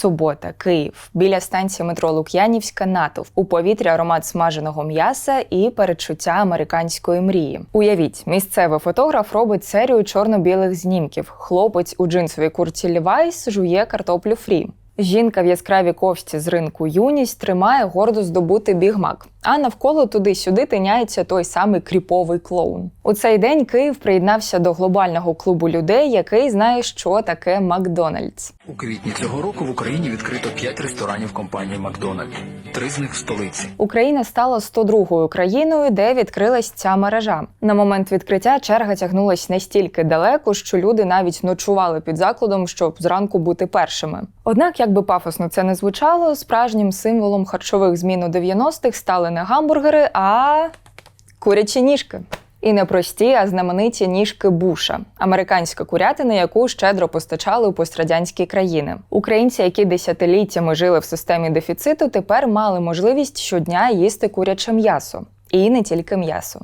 Субота, Київ, біля станції метро Лук'янівська, натовп, у повітрі аромат смаженого м'яса і передчуття американської мрії. Уявіть, місцевий фотограф робить серію чорно-білих знімків. Хлопець у джинсовій курці Лівайс жує картоплю фрі. Жінка в яскравій ковці з ринку юність тримає гордо здобути бігмак, а навколо туди-сюди тиняється той самий кріповий клоун. У цей день Київ приєднався до глобального клубу людей, який знає, що таке Макдональдс. У квітні цього року в Україні відкрито 5 ресторанів компанії Макдональд. Три з них в столиці. Україна стала 102-ю країною, де відкрилась ця мережа. На момент відкриття черга тягнулась настільки далеко, що люди навіть ночували під закладом, щоб зранку бути першими. Однак, як би пафосно це не звучало, справжнім символом харчових змін у 90-х стали не гамбургери, а курячі ніжки. І не прості, а знамениті ніжки Буша, американська курятина, яку щедро постачали у пострадянські країни. Українці, які десятиліттями жили в системі дефіциту, тепер мали можливість щодня їсти куряче м'ясо. І не тільки м'ясо.